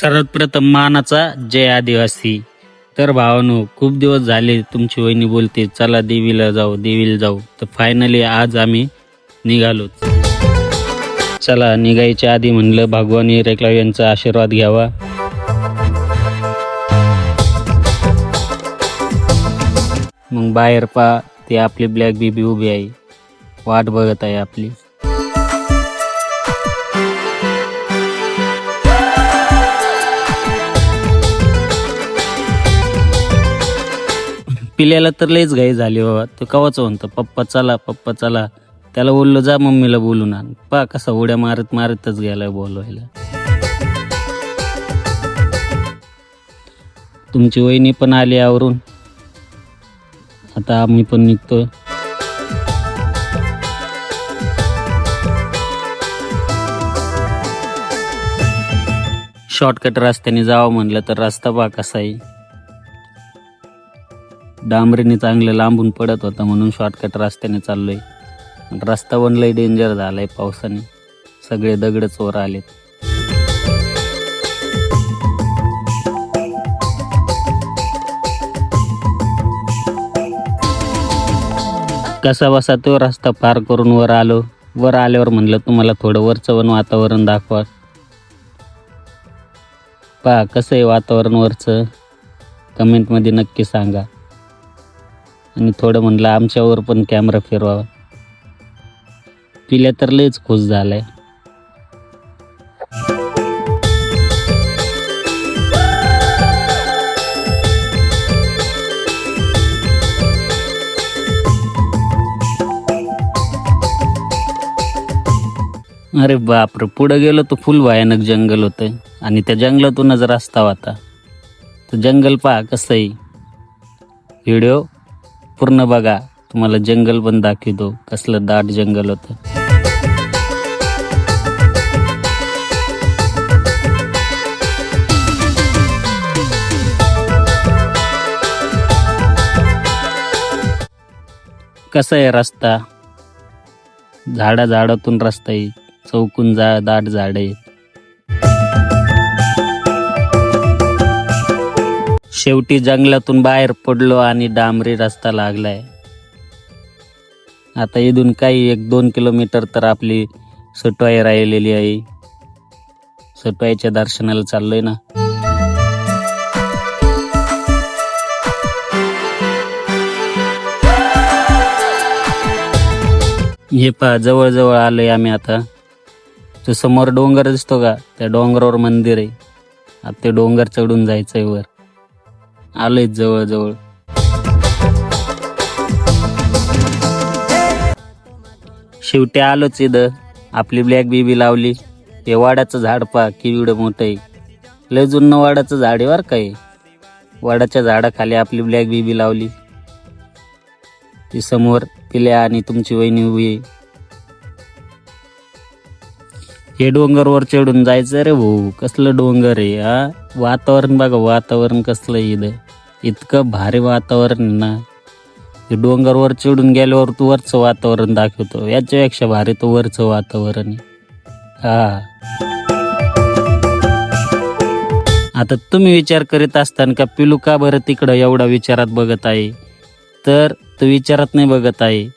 सर्वात प्रथम मानाचा जय आदिवासी. तर भावानो खूप दिवस झाले तुमची वहिनी बोलते चला देवीला जाऊ देवीला जाऊ. तर फायनली आज आम्ही निघालो चला निघायच्या आधी म्हणलं भगवान रेखलाव यांचा आशीर्वाद घ्यावा. मग बाहेर पा ते आपली ब्लॅक बीबी उभी आहे. वाट बघत आहे आपली. पिल्याला तर लयच घाई झाली बाबा. तो कवाचं म्हणतो पप्पा चला पप्पा चला. त्याला बोललो जा मम्मीला बोलून आण. पा कसा उड्या मारत मारतच गेलाय बोलवायला. तुमची वहिनी पण आली आवरून. आता आम्ही पण निघतो शॉर्टकट रस्त्याने जावं म्हणलं तर रस्ता पहा कसा आहे डांबरीने चांगलं लांबून पडत होतं म्हणून शॉर्टकट रस्त्याने चाललोय. आहे रस्ता पण लय डेंजर झालाय पावसाने. सगळे दगड चोर आलेत. कसा बसा तो रस्ता पार करून वर आलो. वर आल्यावर म्हणलं तुम्हाला थोडं वरचं वन वातावरण दाखवा. पहा कसं आहे वातावरण वरचं? कमेंटमध्ये नक्की सांगा. आणि थोडं म्हणलं आमच्यावर पण कॅमेरा फिरवावा. पिल्या तर लयच खुश झालाय. अरे बापरे पुढं गेलो तर फुल भयानक जंगल होतं. आणि त्या जंगलातूनच रस्ता होता. तर जंगल पहा कसं आहे. व्हिडिओ पूर्ण बघा तुम्हाला जंगल पण दाखवतो कसलं दाट जंगल होतं. कसा आहे रस्ता? झाडा झाडातून रस्ता आहे चौकून जा दाट झाड आहे. शेवटी जंगलातून बाहेर पडलो आणि डांबरी रस्ता लागलाय. आता इथून काही एक दोन किलोमीटर तर आपली सटवाई राहिलेली आहे. सटवाईच्या दर्शनाला चाललोय ना. हे पहा जवळजवळ आलोय आम्ही आता. तो समोर डोंगर दिसतो का? त्या डोंगरावर मंदिर आहे. आता ते डोंगर चढून जायचंय वर. आलोय जवळजवळ. शेवटी आलोच इथं. आपली ब्लॅक बेबी लावली. ते वाडाचं झाड पहा किविड मोठं आहे. लय जुनं वाडाचं झाड आहे बरं काय वाडाच्या झाडाखाली आपली ब्लॅक बेबी लावली. ती समोर पिल्या आणि तुमची वहिनी उभी आहे. हे डोंगरवर चढून जायचं रे भाऊ. कसलं डोंगर आहे हा? वातावरण बघा वातावरण कसलं आहे इथं. इतकं भारी वातावरण ना. ते डोंगरवर चढून गेल्यावर तू वरचं वातावरण दाखवतो. याच्यापेक्षा भारी तो वरचं वातावरण हा. आता तुम्ही विचार करीत असताना का पिलू का बरं तिकडं एवढा विचारात बघत आहे? तर तो विचारात नाही बघत आहे.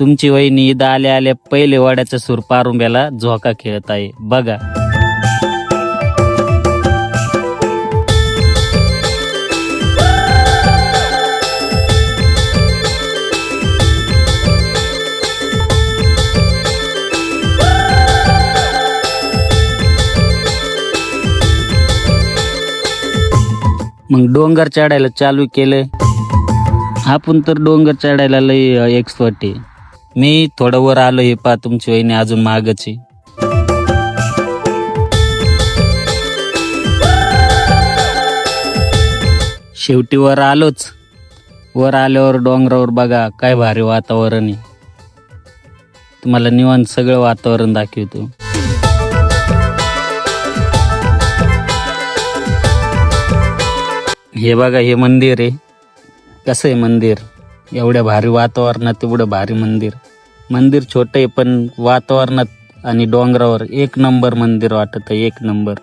तुमची वहिनी इथं आल्या आल्या पहिले वाड्याचा सूर पारुंब्याला झोका खेळत आहे. बघा. मग डोंगर चढायला चालू केलं. आपण तर डोंगर चढायला लय एक्सपर्ट आहे. मी थोडं वर आलो हे पा तुमची वहिनी अजून मागच. आहे शेवटी वर आलोच. वर आल्यावर डोंगरावर बघा काय भारी वातावरण आहे. तुम्हाला निवांत सगळं वातावरण दाखवतो. हे बघा हे मंदिर आहे. कसं आहे मंदिर? एवढ्या भारी वातावरणात तेवढं भारी मंदिर. मंदिर छोटं आहे पण वातावरणात आणि डोंगरावर एक नंबर मंदिर वाटत आहे एक नंबर.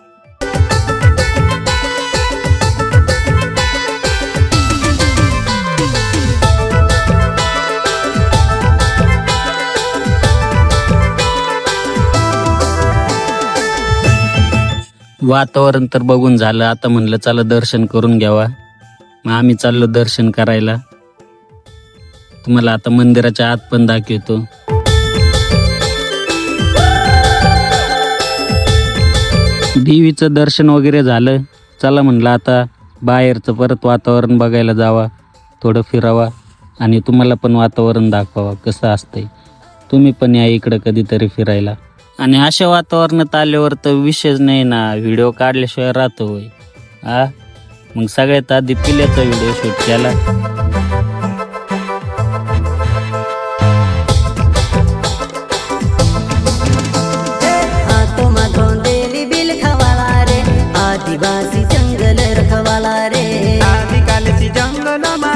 वातावरण तर बघून झालं. आता म्हणलं चला दर्शन करून घ्यावा. मग आम्ही चाललो दर्शन करायला. तुम्हाला आता मंदिराच्या आत पण दाखवतो. देवीचं दर्शन वगैरे झालं. चला म्हणलं आता बाहेरचं परत वातावरण बघायला जावा. थोडं फिरावा. आणि तुम्हाला पण वातावरण दाखवावा कसं असतंय. तुम्ही पण या इकडं कधीतरी फिरायला. आणि अशा वातावरणात आल्यावर तर विषयच नाही ना व्हिडिओ काढल्याशिवाय राहतो होय. आ? मग सगळ्यात आधी पिल्याचा व्हिडिओ शूट केला. जंगल रखवाला रे. जंगल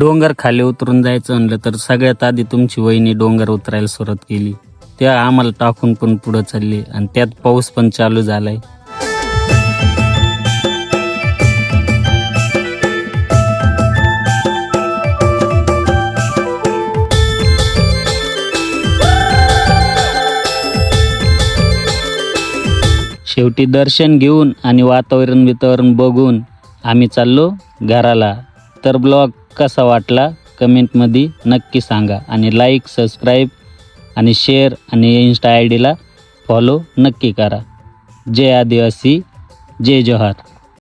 डोंगर खाली उतरून जायचं म्हणलं तर सगळ्यात आधी तुमची वहिनी डोंगर उतरायला सुरुवात केली. त्या आम्हाला टाकून पण पुढं चालली आणि त्यात पाऊस पण चालू झालाय. शेवटी दर्शन घेऊन आणि वातावरण बितावरण बघून आम्ही चाललो घराला. तर ब्लॉग कसा वाटला कमेंटमध्ये नक्की सांगा आणि लाईक सबस्क्राईब आणि शेअर आणि इन्स्टा आय डीला फॉलो नक्की करा. जय आदिवासी जय जोहार.